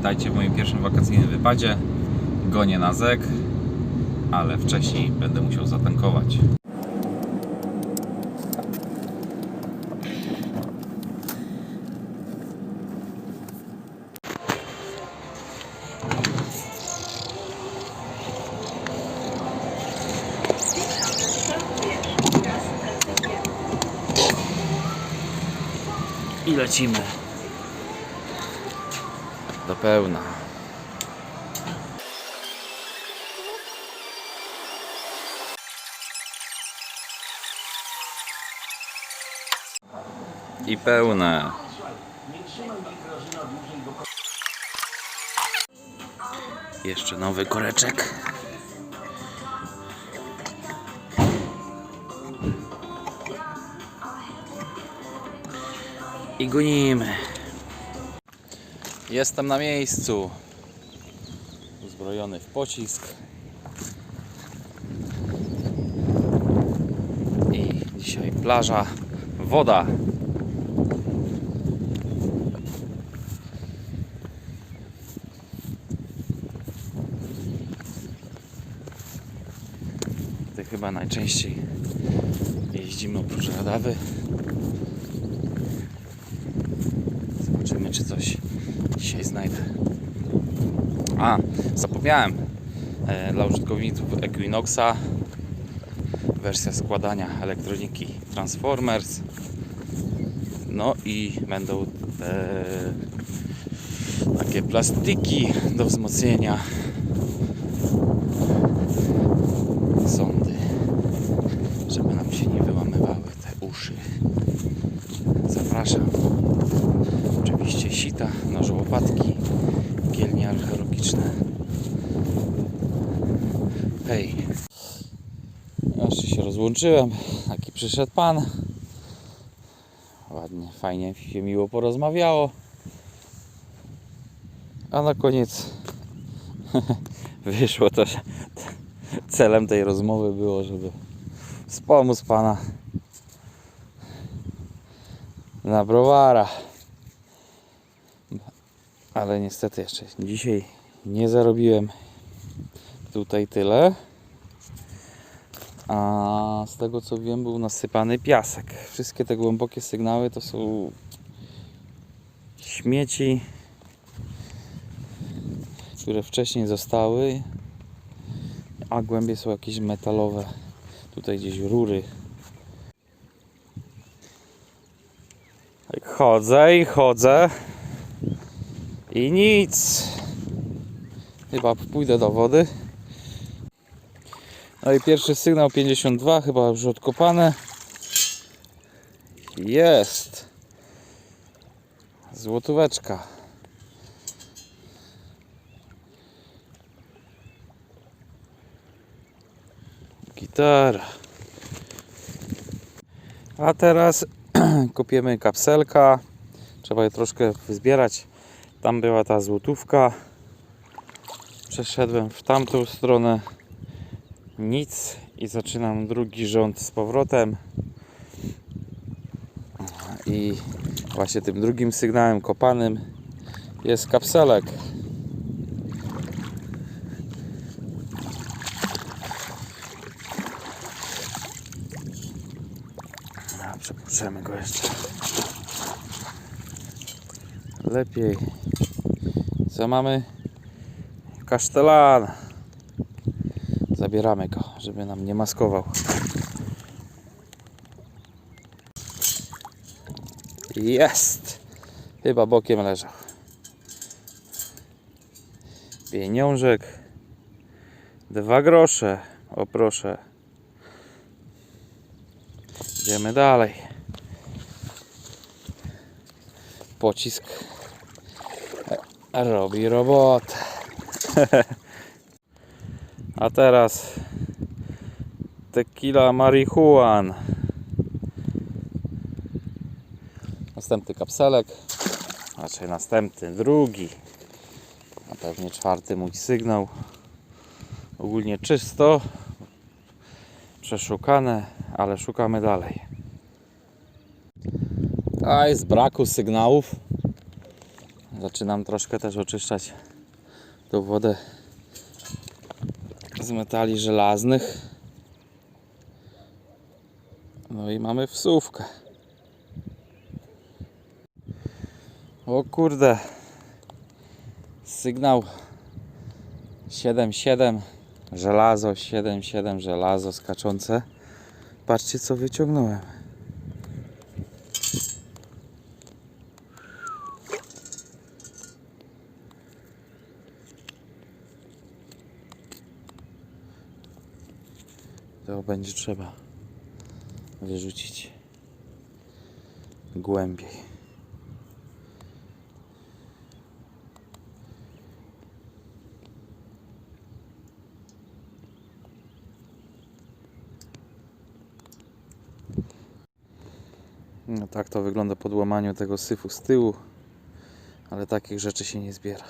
Witajcie w moim pierwszym wakacyjnym wypadzie. Gonię na ZEK, ale wcześniej będę musiał zatankować. I lecimy. Pełna. I pełne. Jeszcze nowy koreczek. I gonimy. Jestem na miejscu. Uzbrojony w pocisk. I dzisiaj plaża, woda. Tutaj chyba najczęściej jeździmy oprócz radawy. Zobaczymy, czy coś dzisiaj znajdę. A, zapomniałem. E, dla użytkowników Equinoxa wersja składania elektroniki Transformers. No i będą e, takie plastiki do wzmocnienia sondy, żeby nam się nie wyłamywały te uszy. Zapraszam. Oczywiście sita, noże łopatki, kielnie archeologiczne. Hej. Jeszcze się rozłączyłem. Taki przyszedł pan. Ładnie, fajnie się miło porozmawiało. A na koniec wyszło to, że celem tej rozmowy było, żeby wspomóc pana na browara. Ale niestety jeszcze dzisiaj nie zarobiłem tutaj tyle. A z tego co wiem był nasypany piasek. Wszystkie te głębokie sygnały to są śmieci, które wcześniej zostały, a głębie są jakieś metalowe. Tutaj gdzieś rury. Tak chodzę i chodzę. I nic. Chyba pójdę do wody. No i pierwszy sygnał 52, chyba już odkopane. Jest. Złotóweczka. Gitara. A teraz kopiemy kapselka. Trzeba je troszkę wyzbierać. Tam była ta złotówka. Przeszedłem w tamtą stronę. Nic. I zaczynam drugi rząd z powrotem. I właśnie tym drugim sygnałem kopanym jest kapselek. A, Przepuszczamy go jeszcze. Lepiej. Co mamy? Kasztelan. Zabieramy go, żeby nam nie maskował. Jest! Chyba bokiem leżał. Pieniążek. Dwa grosze. O proszę. Idziemy dalej. Pocisk robi robotę. A teraz tequila marihuan. Następny kapselek. Znaczy następny, drugi. A pewnie czwarty mój sygnał. Ogólnie czysto. Przeszukane, ale szukamy dalej. A z braku sygnałów Zaczynam troszkę też oczyszczać tą wodę z metali żelaznych. No i mamy wsówkę. O kurde. Sygnał 7,7 żelazo, 7,7 żelazo skaczące. Patrzcie co wyciągnąłem. To będzie trzeba wyrzucić głębiej. No tak to wygląda po łamaniu tego syfu z tyłu, ale takich rzeczy się nie zbiera.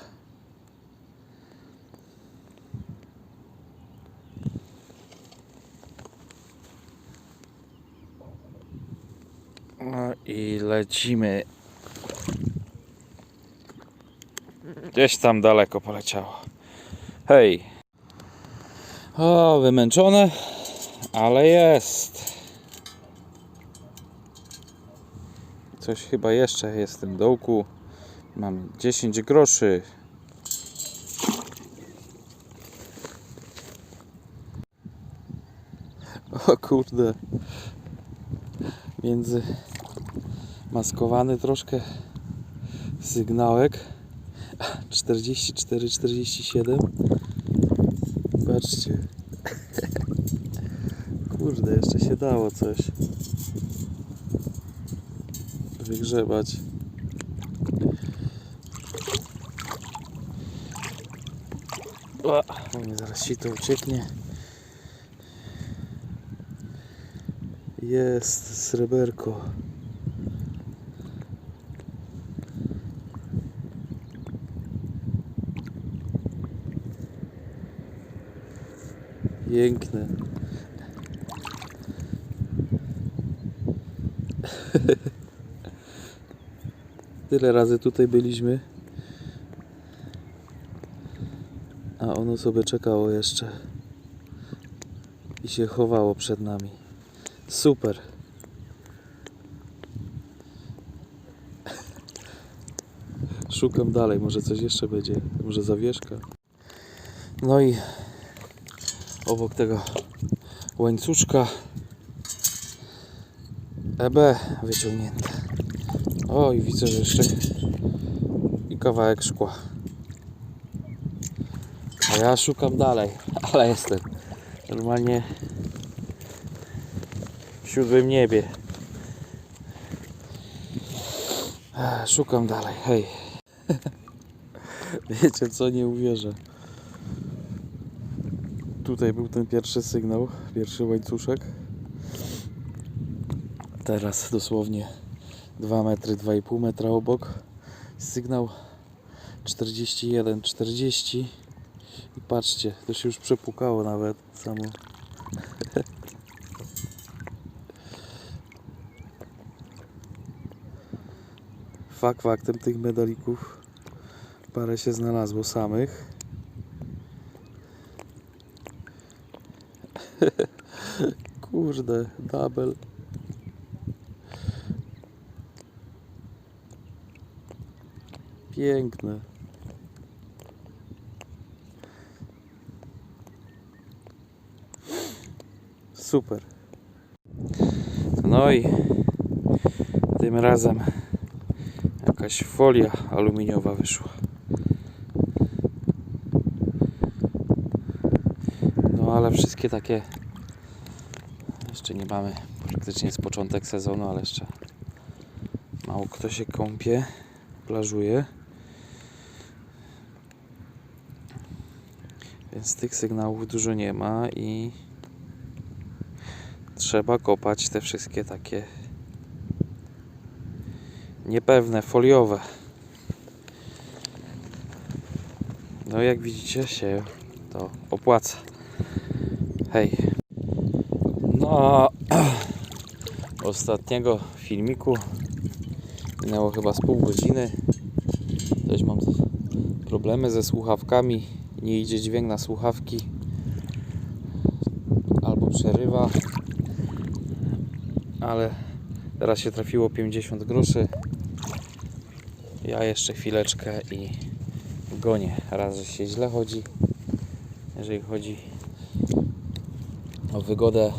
No i lecimy. Gdzieś tam daleko poleciało. Hej. O, wymęczone, ale jest. Coś chyba jeszcze jest w tym dołku. Mam 10 groszy. O kurde. Między maskowany troszkę sygnałek. 44 47 patrzcie. Kurde jeszcze się dało coś wygrzebać. O, bo mi zaraz ci to ucieknie. Jest sreberko Piękne. Tyle razy tutaj byliśmy. A ono sobie czekało jeszcze. I się chowało przed nami. Super. Szukam dalej, może coś jeszcze będzie. Może zawieszka. No i obok tego łańcuszka EB wyciągnięte. O i widzę, że jeszcze i kawałek szkła. A ja szukam dalej, ale jestem normalnie w siódmym niebie. Ech, Szukam dalej, hej. Wiecie co, nie uwierzę. Tutaj był ten pierwszy sygnał, pierwszy łańcuszek. Teraz dosłownie 2 metry, 2,5 metra obok. Sygnał 41, 40. I patrzcie, to się już przepukało nawet samo. Fakt faktem tych medalików parę się znalazło samych. Kurde, double. Piękne. Super. No i tym razem jakaś folia aluminiowa wyszła. Wszystkie takie jeszcze nie mamy. Praktycznie jest początek sezonu, ale jeszcze mało kto się kąpie, plażuje. Więc tych sygnałów dużo nie ma i trzeba kopać te wszystkie takie niepewne, foliowe. No jak widzicie się to opłaca. Hej. No ostatniego filmiku minęło chyba z pół godziny. Coś mam problemy ze słuchawkami. Nie idzie dźwięk na słuchawki. Albo przerywa. Ale teraz się trafiło 50 groszy. Ja jeszcze chwileczkę i gonię. Raz, że się źle chodzi. Jeżeli chodzi o wygodę,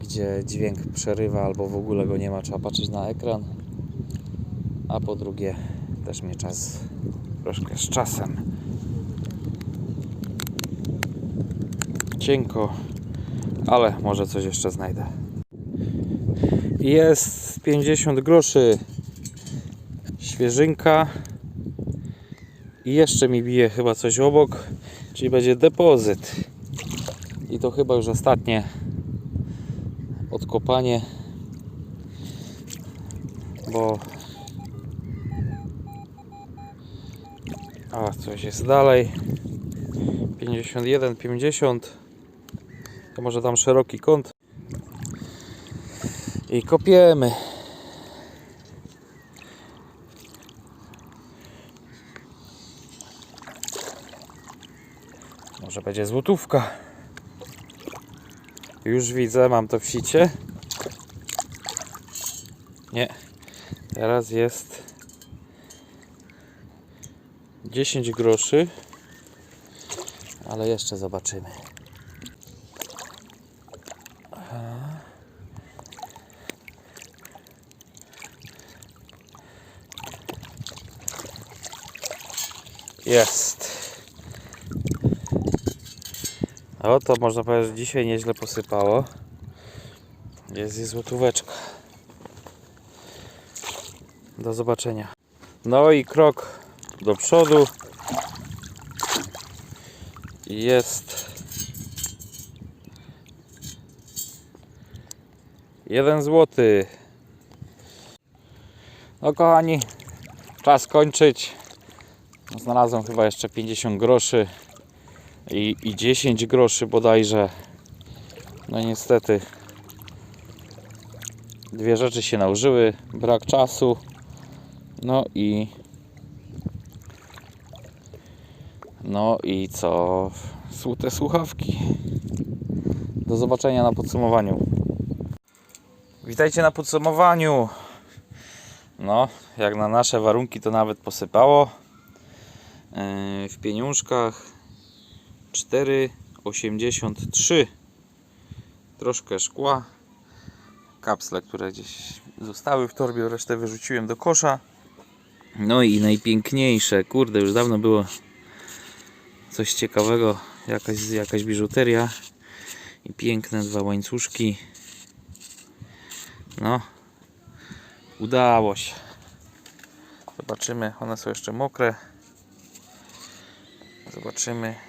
gdzie dźwięk przerywa albo w ogóle go nie ma, trzeba patrzeć na ekran. A po drugie, też mnie czas troszkę z czasem. Cienko, ale może coś jeszcze znajdę. Jest 50 groszy. Świeżynka. I jeszcze mi bije chyba coś obok, czyli będzie depozyt. I to chyba już ostatnie odkopanie, bo a coś jest dalej. 51, 50 to może tam szeroki kąt. I kopiemy. Może będzie złotówka już widzę, mam to w sicie. Nie. Teraz jest 10 groszy. Ale jeszcze zobaczymy. Jest. O, to można powiedzieć, że dzisiaj nieźle posypało. Jest i złotóweczka. Do zobaczenia. No i krok do przodu. Jest jeden złoty. No kochani, czas kończyć. Znalazłem chyba jeszcze 50 groszy i, i 10 groszy bodajże. No niestety dwie rzeczy się nałożyły, brak czasu. No i no i co? Te słuchawki. Do zobaczenia na podsumowaniu. Witajcie na podsumowaniu. No, jak na nasze warunki to nawet posypało. Yy, W pieniążkach 4,83 troszkę szkła. Kapsle, które gdzieś zostały w torbie, resztę wyrzuciłem do kosza. No i najpiękniejsze, kurde już dawno było coś ciekawego. Jakaś, jakaś biżuteria i piękne dwa łańcuszki. No udało się. Zobaczymy, one są jeszcze mokre. Zobaczymy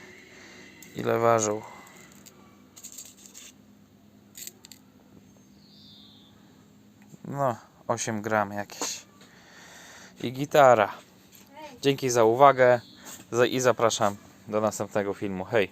ile ważył. No, 8 gram jakieś. I gitara. Dzięki za uwagę i zapraszam do następnego filmu. Hej!